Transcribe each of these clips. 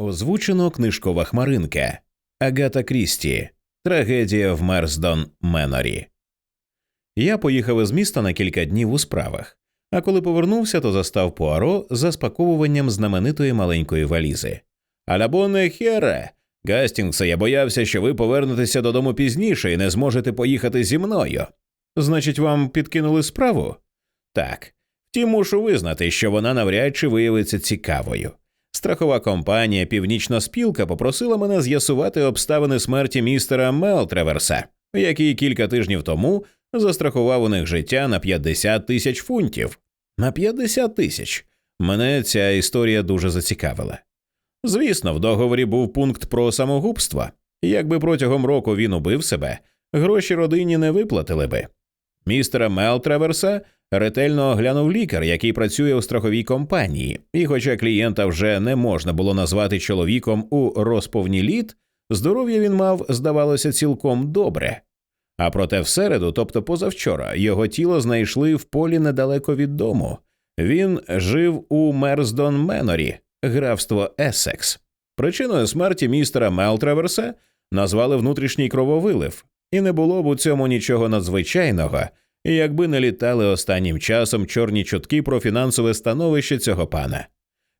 Озвучено книжкова хмаринка Агата Крісті. Трагедія в Мерсдон Менорі. Я поїхав із міста на кілька днів у справах, а коли повернувся, то застав Пуаро за спаковуванням знаменитої маленької валізи. Алябоне хере. Гастінгсе, я боявся, що ви повернетеся додому пізніше і не зможете поїхати зі мною. Значить, вам підкинули справу? Так. Втім, мушу визнати, що вона навряд чи виявиться цікавою. Страхова компанія Північна спілка попросила мене з'ясувати обставини смерті містера Мелтреверса, який кілька тижнів тому застрахував у них життя на 50 тисяч фунтів. На 50 тисяч. Мене ця історія дуже зацікавила. Звісно, в договорі був пункт про самогубство. Якби протягом року він убив себе, гроші родині не виплатили би. Містера Мелтреверса ретельно оглянув лікар, який працює у страховій компанії, і, хоча клієнта вже не можна було назвати чоловіком у розповні літ, здоров'я він мав, здавалося, цілком добре. А проте всереду, тобто позавчора, його тіло знайшли в полі недалеко від дому. Він жив у Мерздон Менорі, графство Ессекс. Причиною смерті містера Мелтраверса назвали внутрішній крововилив, і не було б у цьому нічого надзвичайного, якби не літали останнім часом чорні чутки про фінансове становище цього пана.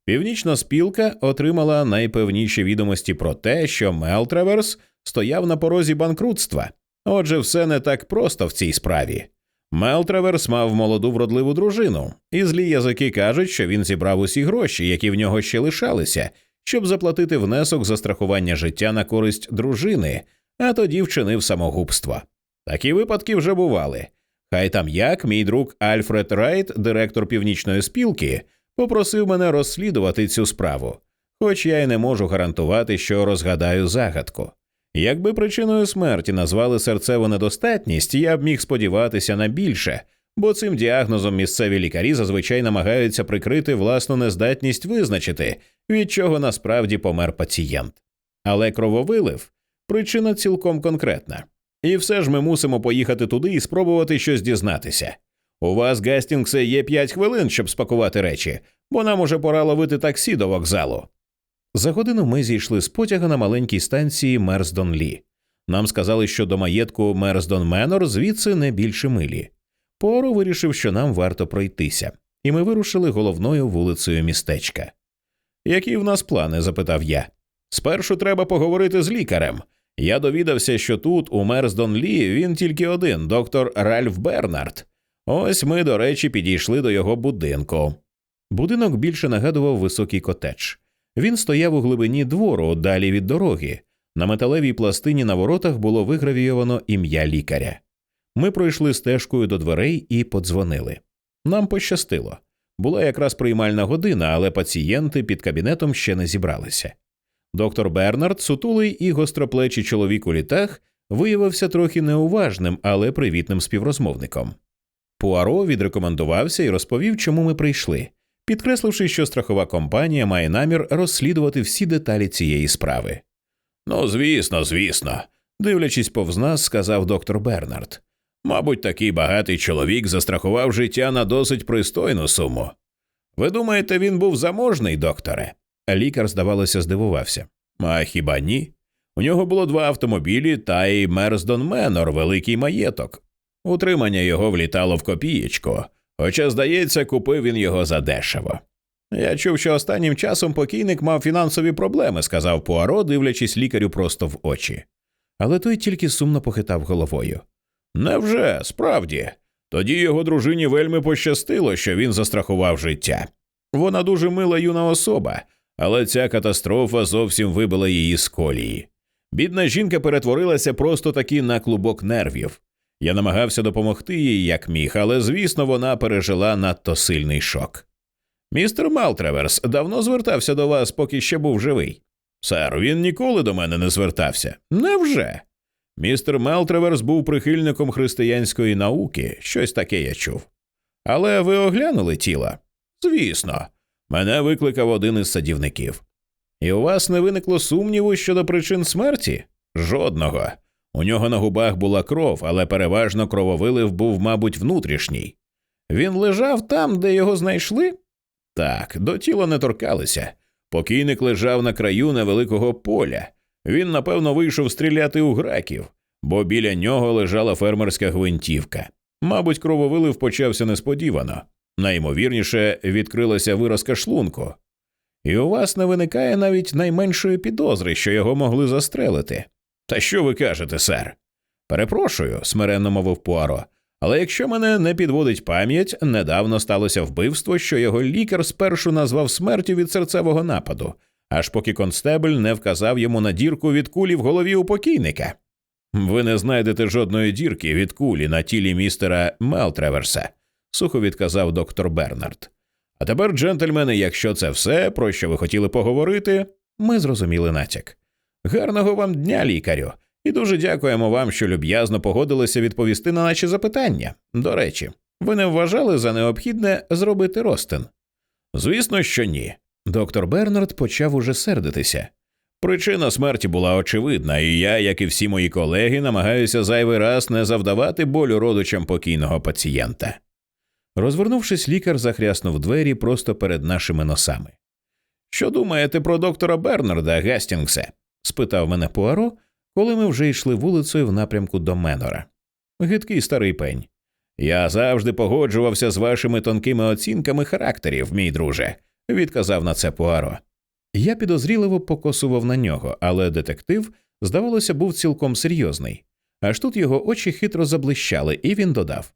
Північна спілка отримала найпевніші відомості про те, що Мелтраверс стояв на порозі банкрутства. Отже, все не так просто в цій справі. Мелтраверс мав молоду вродливу дружину, і злі язики кажуть, що він зібрав усі гроші, які в нього ще лишалися, щоб заплатити внесок за страхування життя на користь дружини, а тоді вчинив самогубство. Такі випадки вже бували. Хай там як мій друг Альфред Райт, директор північної спілки, попросив мене розслідувати цю справу, хоч я й не можу гарантувати, що розгадаю загадку. Якби причиною смерті назвали серцеву недостатність, я б міг сподіватися на більше, бо цим діагнозом місцеві лікарі зазвичай намагаються прикрити власну нездатність визначити, від чого насправді помер пацієнт. Але крововилив причина цілком конкретна. І все ж ми мусимо поїхати туди і спробувати щось дізнатися. У вас, Гастінгсе, є п'ять хвилин, щоб спакувати речі, бо нам уже пора ловити таксі до вокзалу. За годину ми зійшли з потяга на маленькій станції Мерсдон Лі. Нам сказали, що до маєтку Мерсдон Менор звідси не більше милі. Поро вирішив, що нам варто пройтися, і ми вирушили головною вулицею містечка. Які в нас плани? запитав я. Спершу треба поговорити з лікарем. Я довідався, що тут, у Мерсдон Лі, він тільки один, доктор Ральф Бернард. Ось ми, до речі, підійшли до його будинку. Будинок більше нагадував високий котедж. Він стояв у глибині двору, далі від дороги. На металевій пластині на воротах було вигравійовано ім'я лікаря. Ми пройшли стежкою до дверей і подзвонили. Нам пощастило. Була якраз приймальна година, але пацієнти під кабінетом ще не зібралися. Доктор Бернард, сутулий і гостроплечий чоловік у літах, виявився трохи неуважним, але привітним співрозмовником. Пуаро відрекомендувався і розповів, чому ми прийшли, підкресливши, що страхова компанія має намір розслідувати всі деталі цієї справи. Ну, звісно, звісно, дивлячись повз нас, сказав доктор Бернард. Мабуть, такий багатий чоловік застрахував життя на досить пристойну суму. Ви думаєте, він був заможний, докторе? Лікар, здавалося, здивувався. А хіба ні? У нього було два автомобілі та й Мерсдон Менор, великий маєток. Утримання його влітало в копієчку, хоча, здається, купив він його задешево. Я чув, що останнім часом покійник мав фінансові проблеми, сказав Пуаро, дивлячись лікарю просто в очі. Але той тільки сумно похитав головою. Невже, справді? Тоді його дружині вельми пощастило, що він застрахував життя. Вона дуже мила юна особа, але ця катастрофа зовсім вибила її з колії. Бідна жінка перетворилася просто таки на клубок нервів. Я намагався допомогти їй як міг, але звісно, вона пережила надто сильний шок. Містер Малтреверс давно звертався до вас, поки ще був живий. Сер, він ніколи до мене не звертався. Невже? Містер Мелтреверс був прихильником християнської науки, щось таке я чув. Але ви оглянули тіло? Звісно, мене викликав один із садівників. І у вас не виникло сумніву щодо причин смерті? Жодного. У нього на губах була кров, але переважно крововилив був, мабуть, внутрішній. Він лежав там, де його знайшли? Так, до тіла не торкалися. Покійник лежав на краю невеликого поля. Він, напевно, вийшов стріляти у граків, бо біля нього лежала фермерська гвинтівка. Мабуть, крововилив почався несподівано. Найімовірніше, відкрилася виразка шлунку. І у вас не виникає навіть найменшої підозри, що його могли застрелити. Та що ви кажете, сер? Перепрошую, смиренно мовив Пуаро. Але якщо мене не підводить пам'ять, недавно сталося вбивство, що його лікар спершу назвав смертю від серцевого нападу, аж поки констебль не вказав йому на дірку від кулі в голові у покійника. Ви не знайдете жодної дірки від кулі на тілі містера Мелтреверса, сухо відказав доктор Бернард. А тепер, джентльмени, якщо це все, про що ви хотіли поговорити, ми зрозуміли натяк. Гарного вам дня, лікарю, і дуже дякуємо вам, що люб'язно погодилися відповісти на наші запитання. До речі, ви не вважали за необхідне зробити ростин? Звісно, що ні. Доктор Бернард почав уже сердитися. Причина смерті була очевидна, і я, як і всі мої колеги, намагаюся зайвий раз не завдавати болю родичам покійного пацієнта. Розвернувшись, лікар захряснув двері просто перед нашими носами. Що думаєте про доктора Бернарда, Гастінгсе? спитав мене Пуаро, коли ми вже йшли вулицею в напрямку до Менора. Гидкий старий пень. Я завжди погоджувався з вашими тонкими оцінками характерів, мій друже, відказав на це Пуаро. Я підозріливо покосував на нього, але детектив, здавалося, був цілком серйозний. Аж тут його очі хитро заблищали, і він додав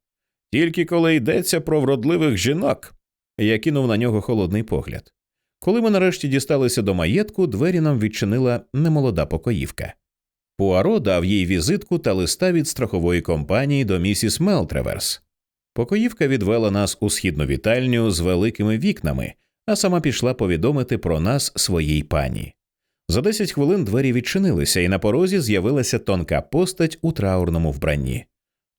тільки коли йдеться про вродливих жінок. Я кинув на нього холодний погляд. Коли ми нарешті дісталися до маєтку, двері нам відчинила немолода покоївка. Пуаро дав їй візитку та листа від страхової компанії до місіс Мелтреверс. Покоївка відвела нас у східну вітальню з великими вікнами, а сама пішла повідомити про нас своїй пані. За десять хвилин двері відчинилися, і на порозі з'явилася тонка постать у траурному вбранні.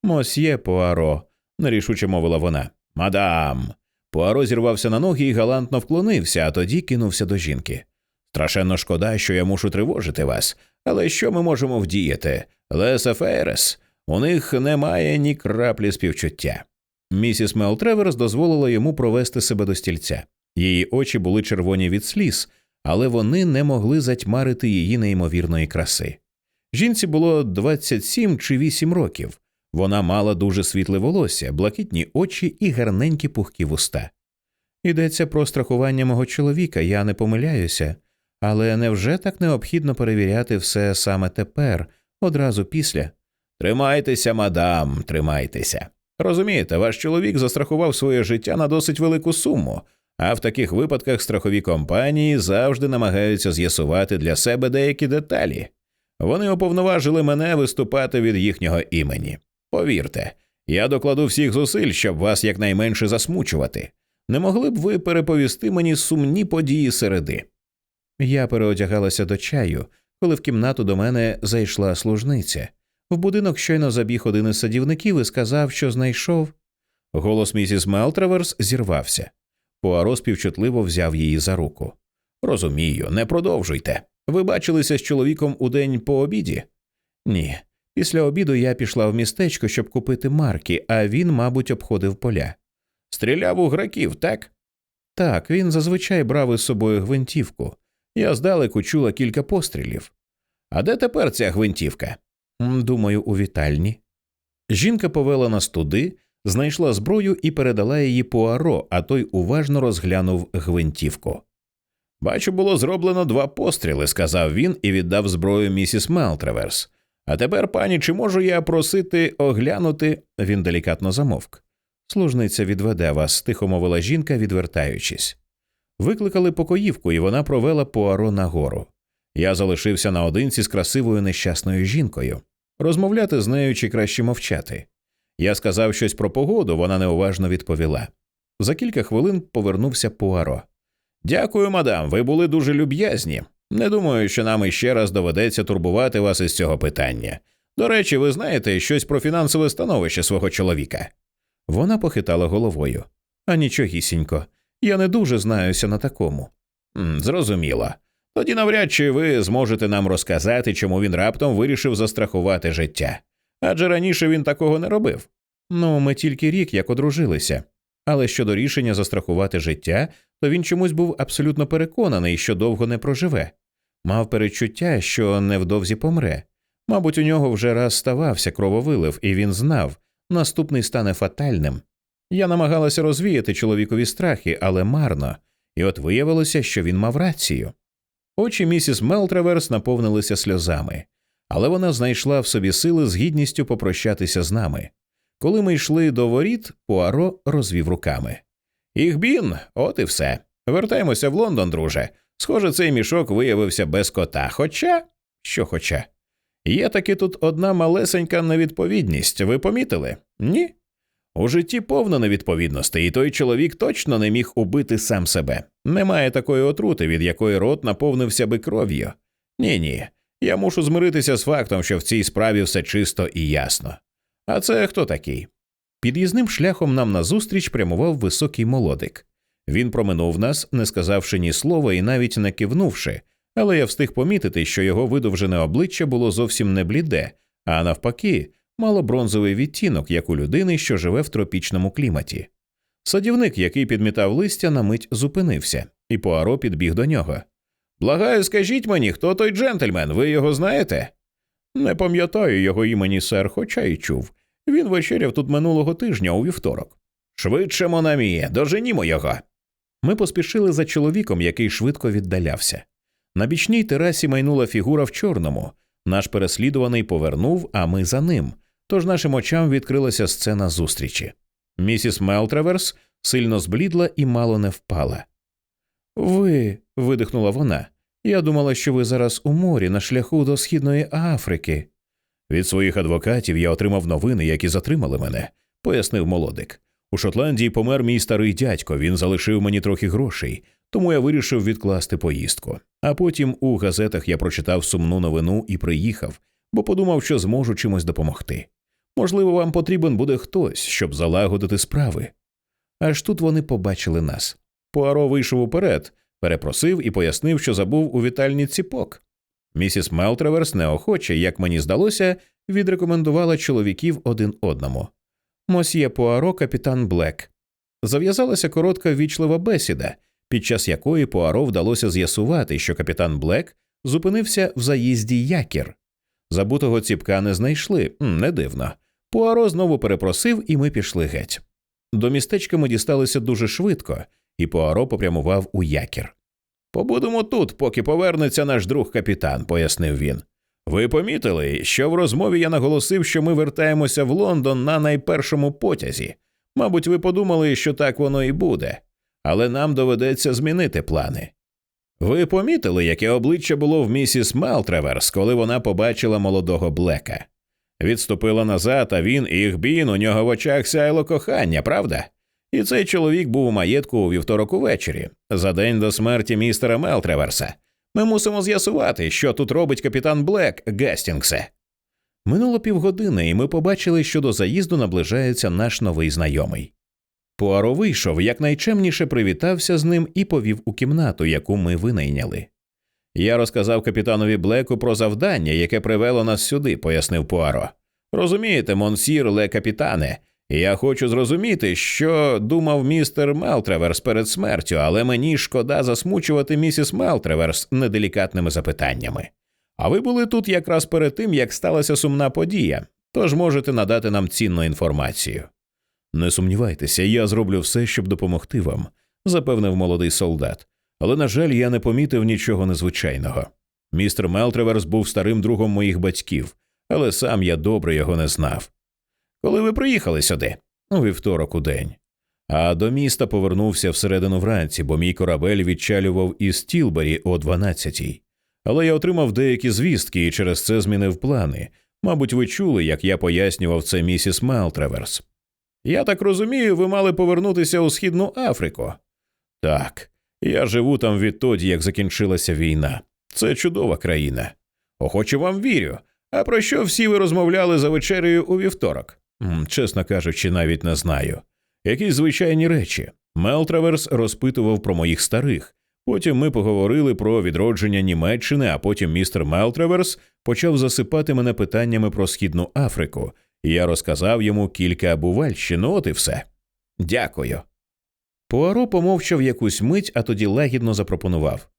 Мосьє Пуаро, нерішуче мовила вона. Мадам. Пуаро зірвався на ноги і галантно вклонився, а тоді кинувся до жінки. Страшенно шкода, що я мушу тривожити вас, але що ми можемо вдіяти? Леса Фейрес, у них немає ні краплі співчуття. Місіс Мелтреверс дозволила йому провести себе до стільця. Її очі були червоні від сліз, але вони не могли затьмарити її неймовірної краси. Жінці було 27 чи 8 років. Вона мала дуже світле волосся, блакитні очі і гарненькі пухкі вуста. Йдеться про страхування мого чоловіка, я не помиляюся, але невже так необхідно перевіряти все саме тепер, одразу після? Тримайтеся, мадам, тримайтеся. Розумієте, ваш чоловік застрахував своє життя на досить велику суму, а в таких випадках страхові компанії завжди намагаються з'ясувати для себе деякі деталі. Вони уповноважили мене виступати від їхнього імені. Повірте, я докладу всіх зусиль, щоб вас якнайменше засмучувати. Не могли б ви переповісти мені сумні події середи? Я переодягалася до чаю, коли в кімнату до мене зайшла служниця. В будинок щойно забіг один із садівників і сказав, що знайшов. Голос місіс Мелтраверс зірвався. Пуаро співчутливо взяв її за руку. Розумію, не продовжуйте. Ви бачилися з чоловіком у день по обіді? Ні. Після обіду я пішла в містечко, щоб купити марки, а він, мабуть, обходив поля. Стріляв у граків, так? Так, він зазвичай брав із собою гвинтівку. Я здалеку чула кілька пострілів. А де тепер ця гвинтівка? Думаю, у вітальні. Жінка повела нас туди, знайшла зброю і передала її Пуаро, а той уважно розглянув гвинтівку. Бачу, було зроблено два постріли, сказав він і віддав зброю місіс Мелтреверс. А тепер, пані, чи можу я просити оглянути? Він делікатно замовк. Служниця відведе вас, тихо мовила жінка, відвертаючись. Викликали покоївку, і вона провела Пуаро нагору. Я залишився наодинці з красивою нещасною жінкою. Розмовляти з нею чи краще мовчати. Я сказав щось про погоду, вона неуважно відповіла. За кілька хвилин повернувся Пуаро. Дякую, мадам, ви були дуже люб'язні. Не думаю, що нам іще раз доведеться турбувати вас із цього питання. До речі, ви знаєте щось про фінансове становище свого чоловіка. Вона похитала головою. А нічогісінько, я не дуже знаюся на такому. Зрозуміло. Тоді навряд чи ви зможете нам розказати, чому він раптом вирішив застрахувати життя. Адже раніше він такого не робив. Ну, ми тільки рік як одружилися. Але щодо рішення застрахувати життя, то він чомусь був абсолютно переконаний, що довго не проживе, мав перечуття, що невдовзі помре. Мабуть, у нього вже раз ставався крововилив, і він знав, наступний стане фатальним. Я намагалася розвіяти чоловікові страхи, але марно, і от виявилося, що він мав рацію. Очі місіс Мелтраверс наповнилися сльозами, але вона знайшла в собі сили з гідністю попрощатися з нами. Коли ми йшли до воріт, Пуаро розвів руками. Ігбін, от і все. Вертаємося в Лондон, друже. Схоже, цей мішок виявився без кота. Хоча, що хоча. Є таки тут одна малесенька невідповідність. Ви помітили? Ні? У житті повно невідповідностей, і той чоловік точно не міг убити сам себе. Немає такої отрути, від якої рот наповнився би кров'ю. Ні, ні. Я мушу змиритися з фактом, що в цій справі все чисто і ясно. А це хто такий? Під'їзним шляхом нам назустріч прямував високий молодик. Він проминув нас, не сказавши ні слова і навіть не кивнувши, але я встиг помітити, що його видовжене обличчя було зовсім не бліде, а навпаки, мало бронзовий відтінок, як у людини, що живе в тропічному кліматі. Садівник, який підмітав листя, на мить зупинився, і Пуаро підбіг до нього. Благаю, скажіть мені, хто той джентльмен, ви його знаєте? Не пам'ятаю його імені, сер, хоча й чув. Він вечеряв тут минулого тижня у вівторок. Швидше, Монаміє, доженімо його. Ми поспішили за чоловіком, який швидко віддалявся. На бічній терасі майнула фігура в чорному. Наш переслідуваний повернув, а ми за ним. Тож нашим очам відкрилася сцена зустрічі. Місіс Мелтраверс сильно зблідла і мало не впала. Ви. видихнула вона. Я думала, що ви зараз у морі на шляху до Східної Африки. Від своїх адвокатів я отримав новини, які затримали мене, пояснив молодик. У Шотландії помер мій старий дядько, він залишив мені трохи грошей, тому я вирішив відкласти поїздку. А потім у газетах я прочитав сумну новину і приїхав, бо подумав, що зможу чимось допомогти. Можливо, вам потрібен буде хтось, щоб залагодити справи. Аж тут вони побачили нас. Пуаро вийшов уперед, перепросив і пояснив, що забув у вітальні ціпок. Місіс Мелтраверс неохоче, як мені здалося, відрекомендувала чоловіків один одному. Мосьє Пуаро, капітан Блек. Зав'язалася коротка вічлива бесіда, під час якої Пуаро вдалося з'ясувати, що капітан Блек зупинився в заїзді якір. Забутого ціпка не знайшли, не дивно. Пуаро знову перепросив, і ми пішли геть. До містечка ми дісталися дуже швидко, і Пуаро попрямував у якір. Побудемо тут, поки повернеться наш друг капітан, пояснив він. Ви помітили, що в розмові я наголосив, що ми вертаємося в Лондон на найпершому потязі. Мабуть, ви подумали, що так воно і буде, але нам доведеться змінити плани. Ви помітили, яке обличчя було в місіс Малтраверс, коли вона побачила молодого Блека? Відступила назад, а він і Ігбін, у нього в очах сяйло кохання, правда? І цей чоловік був у маєтку у вівторок увечері, за день до смерті містера Мелтреверса. Ми мусимо з'ясувати, що тут робить капітан Блек Гастінгсе. Минуло півгодини, і ми побачили, що до заїзду наближається наш новий знайомий. Пуаро вийшов, якнайчемніше привітався з ним і повів у кімнату, яку ми винайняли. Я розказав капітанові Блеку про завдання, яке привело нас сюди, пояснив Пуаро. Розумієте, монсір ле капітане, я хочу зрозуміти, що думав містер Мелтреверс перед смертю, але мені шкода засмучувати місіс Мелтреверс неделікатними запитаннями. А ви були тут якраз перед тим, як сталася сумна подія, тож можете надати нам цінну інформацію. Не сумнівайтеся, я зроблю все, щоб допомогти вам, запевнив молодий солдат. Але, на жаль, я не помітив нічого незвичайного. Містер Мелтреверс був старим другом моїх батьків, але сам я добре його не знав. Коли ви приїхали сюди? У вівторок у день. А до міста повернувся всередину вранці, бо мій корабель відчалював із Тілбері о 12-й. Але я отримав деякі звістки і через це змінив плани. Мабуть, ви чули, як я пояснював це місіс Мелтреверс. Я так розумію, ви мали повернутися у Східну Африку. Так, я живу там відтоді, як закінчилася війна. Це чудова країна. Охоче вам вірю. А про що всі ви розмовляли за вечерею у вівторок? Чесно кажучи, навіть не знаю. Якісь звичайні речі. Мелтраверс розпитував про моїх старих. Потім ми поговорили про відродження Німеччини, а потім містер Мелтраверс почав засипати мене питаннями про Східну Африку, і я розказав йому кілька бувальщин, от і все. Дякую. Пуаро помовчав якусь мить, а тоді лагідно запропонував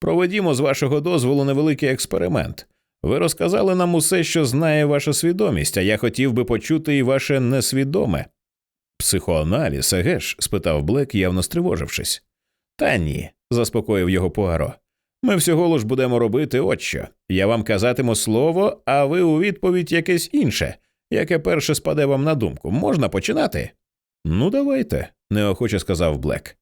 Проведімо з вашого дозволу невеликий експеримент. Ви розказали нам усе, що знає ваша свідомість, а я хотів би почути і ваше несвідоме. Психоаналіз, еге ж? спитав Блек, явно стривожившись. Та ні, заспокоїв його Пуаро. Ми всього лиш будемо робити от що. Я вам казатиму слово, а ви у відповідь якесь інше, яке перше спаде вам на думку. Можна починати? Ну, давайте, неохоче сказав Блек.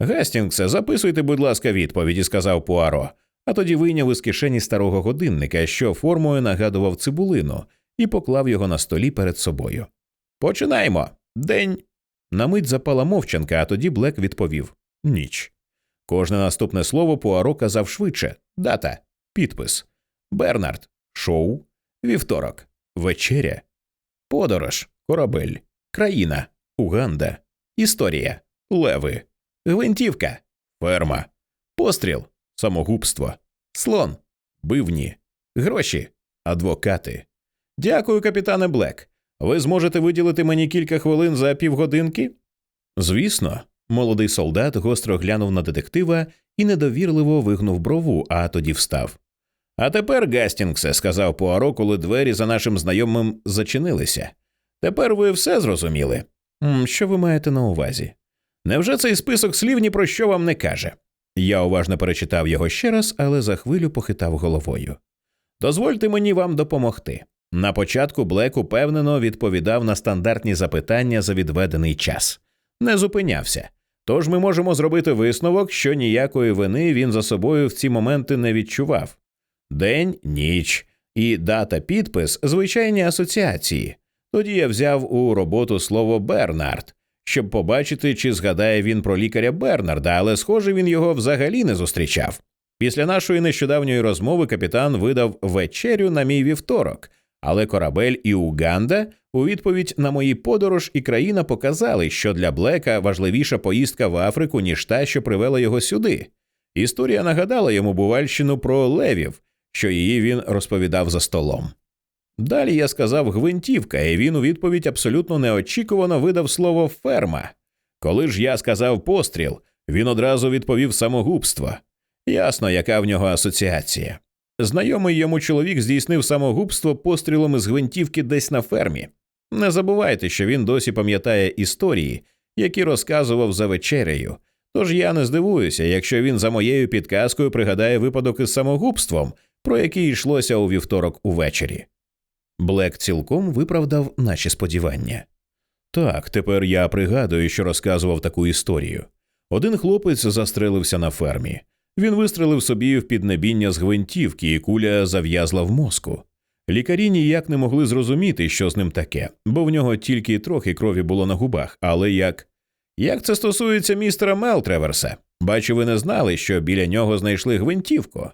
Гастінгсе, записуйте, будь ласка, відповіді, сказав Пуаро, а тоді вийняв із кишені старого годинника, що формою нагадував цибулину, і поклав його на столі перед собою. Починаємо. День. На мить запала мовчанка, а тоді Блек відповів. Ніч. Кожне наступне слово Пуаро казав швидше. Дата, підпис, Бернард, шоу, вівторок, вечеря, подорож, корабель, країна, Уганда, історія, леви, гвинтівка, ферма, постріл, самогубство, слон, бивні, гроші, адвокати. Дякую, капітане Блек. Ви зможете виділити мені кілька хвилин за півгодинки? Звісно, молодий солдат гостро глянув на детектива і недовірливо вигнув брову, а тоді встав. А тепер, Гастінгсе, сказав Пуаро, коли двері за нашим знайомим зачинилися. Тепер ви все зрозуміли. Що ви маєте на увазі? Невже цей список слів ні про що вам не каже? Я уважно перечитав його ще раз, але за хвилю похитав головою. Дозвольте мені вам допомогти. На початку Блек упевнено відповідав на стандартні запитання за відведений час, не зупинявся. Тож ми можемо зробити висновок, що ніякої вини він за собою в ці моменти не відчував. День, ніч і дата підпис звичайні асоціації. Тоді я взяв у роботу слово Бернард, щоб побачити, чи згадає він про лікаря Бернарда, але, схоже, він його взагалі не зустрічав. Після нашої нещодавньої розмови капітан видав вечерю на мій вівторок, але корабель і Уганда у відповідь на мої подорож і країна показали, що для Блека важливіша поїздка в Африку, ніж та, що привела його сюди. Історія нагадала йому бувальщину про левів, що її він розповідав за столом. Далі я сказав гвинтівка, і він у відповідь абсолютно неочікувано видав слово ферма. Коли ж я сказав постріл, він одразу відповів самогубство. Ясно, яка в нього асоціація. Знайомий йому чоловік здійснив самогубство пострілом із гвинтівки десь на фермі. Не забувайте, що він досі пам'ятає історії, які розказував за вечерею. Тож я не здивуюся, якщо він за моєю підказкою пригадає випадок із самогубством, про який йшлося у вівторок увечері. Блек цілком виправдав наші сподівання. Так, тепер я пригадую, що розказував таку історію. Один хлопець застрелився на фермі. Він вистрелив собі в піднебіння з гвинтівки, і куля зав'язла в мозку. Лікарі ніяк не могли зрозуміти, що з ним таке, бо в нього тільки трохи крові було на губах. Але як Як це стосується містера Мелтреверса? Бачу, ви не знали, що біля нього знайшли гвинтівку.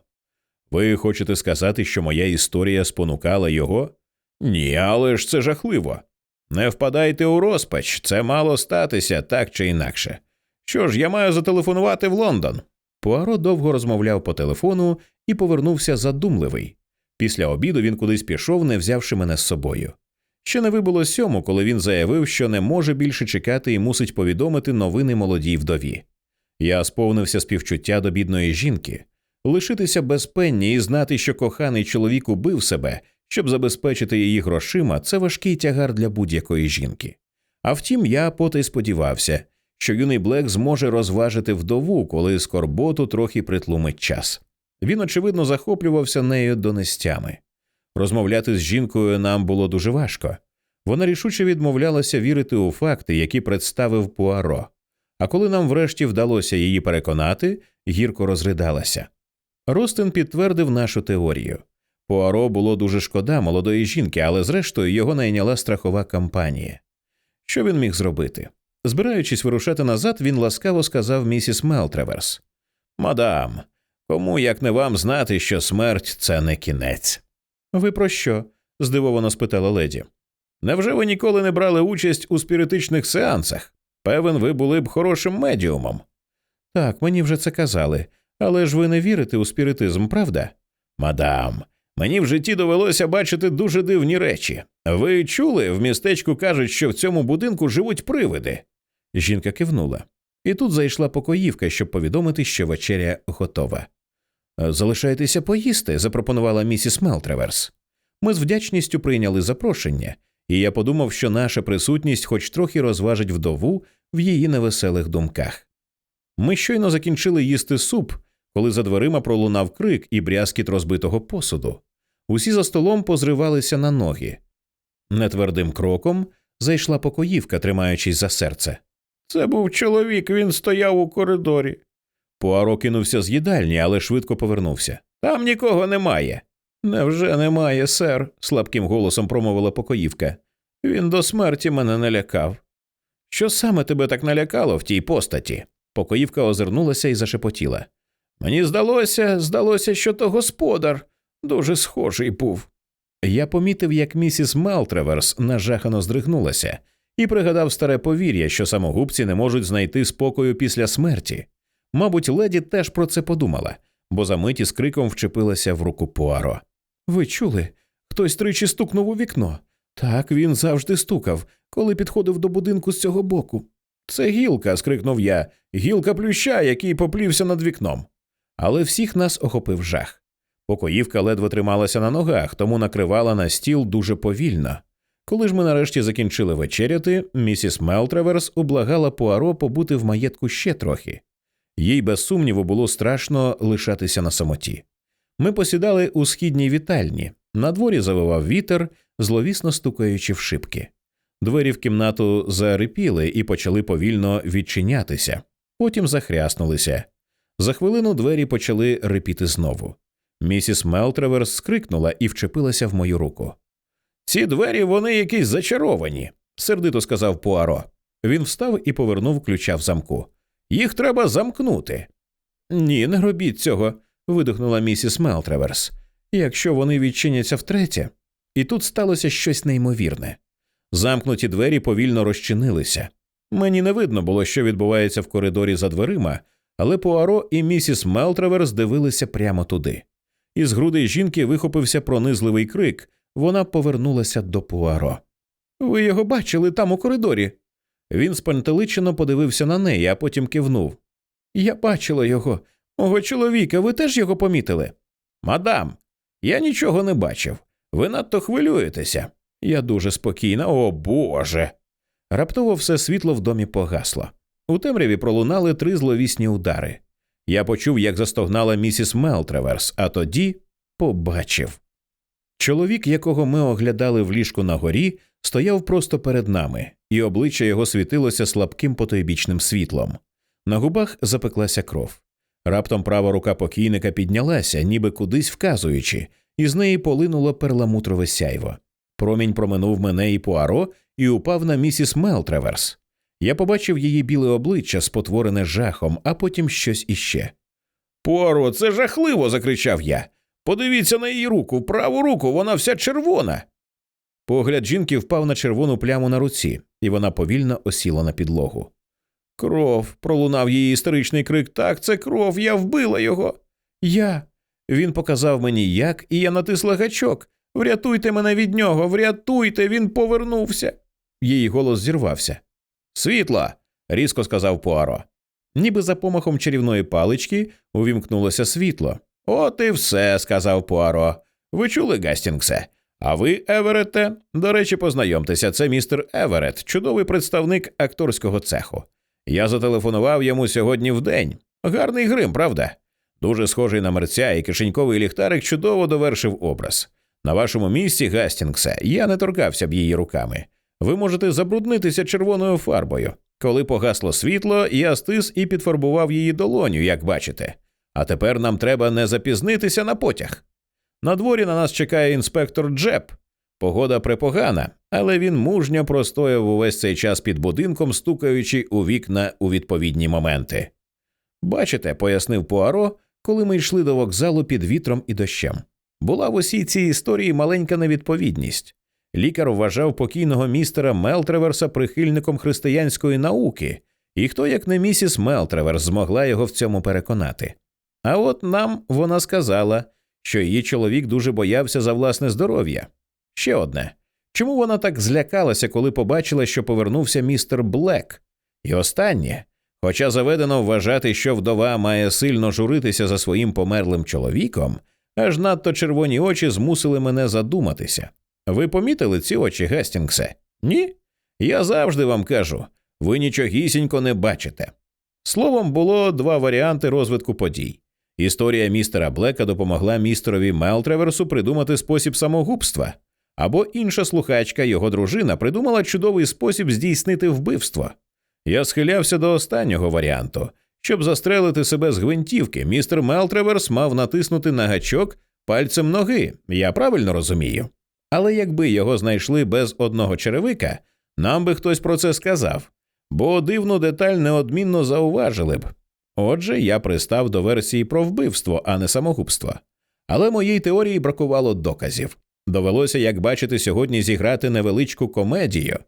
Ви хочете сказати, що моя історія спонукала його? Ні, але ж це жахливо. Не впадайте у розпач, це мало статися так чи інакше. Що ж, я маю зателефонувати в Лондон. Пуаро довго розмовляв по телефону і повернувся задумливий. Після обіду він кудись пішов, не взявши мене з собою. Ще не вибуло сьому, коли він заявив, що не може більше чекати і мусить повідомити новини молодій вдові. Я сповнився співчуття до бідної жінки, лишитися без пенні і знати, що коханий чоловік убив себе, щоб забезпечити її грошима, це важкий тягар для будь-якої жінки. А втім, я потай сподівався, що юний Блек зможе розважити вдову, коли скорботу трохи притлумить час. Він, очевидно, захоплювався нею донестями. Розмовляти з жінкою нам було дуже важко. Вона рішуче відмовлялася вірити у факти, які представив Пуаро. А коли нам врешті вдалося її переконати, гірко розридалася. Ростин підтвердив нашу теорію. Пуаро було дуже шкода молодої жінки, але зрештою його найняла страхова компанія. Що він міг зробити? Збираючись вирушати назад, він ласкаво сказав місіс Мелтреверс Мадам, кому як не вам знати, що смерть це не кінець. Ви про що? здивовано спитала леді. Невже ви ніколи не брали участь у спіритичних сеансах? Певен, ви були б хорошим медіумом. Так, мені вже це казали, але ж ви не вірите у спіритизм, правда? Мадам, мені в житті довелося бачити дуже дивні речі. Ви чули, в містечку кажуть, що в цьому будинку живуть привиди. Жінка кивнула. І тут зайшла покоївка, щоб повідомити, що вечеря готова. «Е, Залишайтеся поїсти, запропонувала місіс Мелтреверс. Ми з вдячністю прийняли запрошення, і я подумав, що наша присутність хоч трохи розважить вдову в її невеселих думках. Ми щойно закінчили їсти суп, коли за дверима пролунав крик і брязкіт розбитого посуду. Усі за столом позривалися на ноги. Нетвердим кроком зайшла покоївка, тримаючись за серце. Це був чоловік, він стояв у коридорі. Пуаро кинувся з їдальні, але швидко повернувся. Там нікого немає. Невже немає, сер? слабким голосом промовила покоївка. Він до смерті мене налякав. Що саме тебе так налякало в тій постаті? Покоївка озирнулася і зашепотіла. Мені здалося, здалося, що то господар дуже схожий був. Я помітив, як місіс Мелтреверс нажахано здригнулася, і пригадав старе повір'я, що самогубці не можуть знайти спокою після смерті. Мабуть, леді теж про це подумала, бо за миті з криком вчепилася в руку Пуаро. Ви чули? Хтось тричі стукнув у вікно. Так він завжди стукав, коли підходив до будинку з цього боку. Це гілка. скрикнув я, гілка плюща, який поплівся над вікном. Але всіх нас охопив жах. Покоївка ледве трималася на ногах, тому накривала на стіл дуже повільно. Коли ж ми нарешті закінчили вечеряти, місіс Мелтреверс ублагала Пуаро побути в маєтку ще трохи. Їй без сумніву було страшно лишатися на самоті. Ми посідали у східній вітальні. На дворі завивав вітер, зловісно стукаючи в шибки. Двері в кімнату зарипіли і почали повільно відчинятися, потім захряснулися. За хвилину двері почали рипіти знову. Місіс Мелтреверс скрикнула і вчепилася в мою руку. Ці двері вони якісь зачаровані, сердито сказав Пуаро. Він встав і повернув ключа в замку. Їх треба замкнути. Ні, не робіть цього. видихнула місіс Мелтреверс. Якщо вони відчиняться втретє. І тут сталося щось неймовірне. Замкнуті двері повільно розчинилися. Мені не видно було, що відбувається в коридорі за дверима, але Пуаро і місіс Мелтреверс дивилися прямо туди. Із грудей жінки вихопився пронизливий крик. Вона повернулася до Пуаро. Ви його бачили там у коридорі. Він спантеличено подивився на неї, а потім кивнув. Я бачила його. Мого чоловіка, ви теж його помітили? Мадам, я нічого не бачив. Ви надто хвилюєтеся. Я дуже спокійна, о Боже. Раптово все світло в домі погасло. У темряві пролунали три зловісні удари. Я почув, як застогнала місіс Мелтреверс, а тоді побачив. Чоловік, якого ми оглядали в ліжку на горі, стояв просто перед нами, і обличчя його світилося слабким потойбічним світлом. На губах запеклася кров. Раптом права рука покійника піднялася, ніби кудись вказуючи, і з неї полинуло перламутрове сяйво. Промінь проминув мене і Пуаро і упав на місіс Мелтреверс. Я побачив її біле обличчя, спотворене жахом, а потім щось іще. Пуаро, це жахливо. закричав я. Подивіться на її руку, праву руку, вона вся червона. Погляд жінки впав на червону пляму на руці, і вона повільно осіла на підлогу. Кров. пролунав її істеричний крик. Так, це кров, я вбила його. Я. Він показав мені як, і я натисла гачок. Врятуйте мене від нього, врятуйте, він повернувся. Її голос зірвався. Світло. різко сказав Пуаро. Ніби за помахом чарівної палички увімкнулося світло. От і все, сказав Пуаро. Ви чули, Гастінгсе? А ви, Еверете? До речі, познайомтеся, це містер Еверет, чудовий представник акторського цеху. Я зателефонував йому сьогодні в день. Гарний грим, правда? Дуже схожий на мерця, і кишеньковий ліхтарик чудово довершив образ. На вашому місці, Гастінгсе, я не торкався б її руками. Ви можете забруднитися червоною фарбою. Коли погасло світло, я стис і підфарбував її долоню, як бачите. А тепер нам треба не запізнитися на потяг. На дворі на нас чекає інспектор Джеп. Погода препогана, але він мужньо простояв увесь цей час під будинком, стукаючи у вікна у відповідні моменти. Бачите, пояснив Пуаро, коли ми йшли до вокзалу під вітром і дощем. Була в усій цій історії маленька невідповідність. Лікар вважав покійного містера Мелтреверса прихильником християнської науки, і хто, як не місіс Мелтреверс, змогла його в цьому переконати. А от нам вона сказала, що її чоловік дуже боявся за власне здоров'я. Ще одне чому вона так злякалася, коли побачила, що повернувся містер Блек? І останнє, Хоча заведено вважати, що вдова має сильно журитися за своїм померлим чоловіком, аж надто червоні очі змусили мене задуматися. Ви помітили ці очі, Гастінгсе? Ні? Я завжди вам кажу ви нічогісінько не бачите. Словом, було два варіанти розвитку подій. Історія містера Блека допомогла містерові Мелтреверсу придумати спосіб самогубства, або інша слухачка, його дружина, придумала чудовий спосіб здійснити вбивство. Я схилявся до останнього варіанту. Щоб застрелити себе з гвинтівки, містер Мелтреверс мав натиснути на гачок пальцем ноги, я правильно розумію. Але якби його знайшли без одного черевика, нам би хтось про це сказав, бо дивну деталь неодмінно зауважили б. Отже, я пристав до версії про вбивство, а не самогубство. Але моїй теорії бракувало доказів. Довелося, як бачите, сьогодні зіграти невеличку комедію.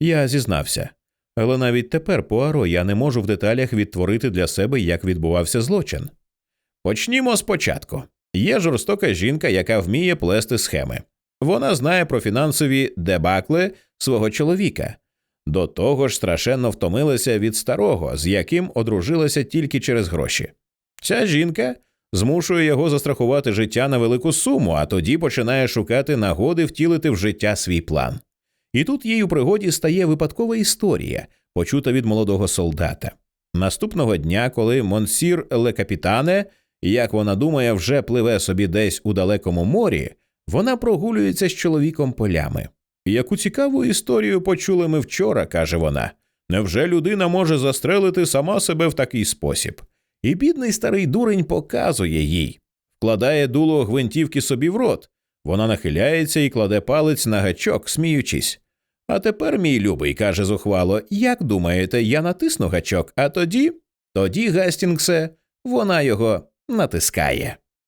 Я зізнався. Але навіть тепер, Пуаро, я не можу в деталях відтворити для себе, як відбувався злочин. Почнімо спочатку. Є жорстока жінка, яка вміє плести схеми. Вона знає про фінансові дебакли свого чоловіка. До того ж, страшенно втомилася від старого, з яким одружилася тільки через гроші. Ця жінка змушує його застрахувати життя на велику суму, а тоді починає шукати нагоди втілити в життя свій план. І тут їй у пригоді стає випадкова історія, почута від молодого солдата. Наступного дня, коли Монсір Лекапітане, як вона думає, вже пливе собі десь у далекому морі, вона прогулюється з чоловіком полями. Яку цікаву історію почули ми вчора, каже вона. Невже людина може застрелити сама себе в такий спосіб? І бідний старий дурень показує їй, вкладає дуло гвинтівки собі в рот. Вона нахиляється і кладе палець на гачок, сміючись. А тепер, мій любий, каже зухвало, як думаєте, я натисну гачок, а тоді, тоді, Гастінгсе, вона його натискає.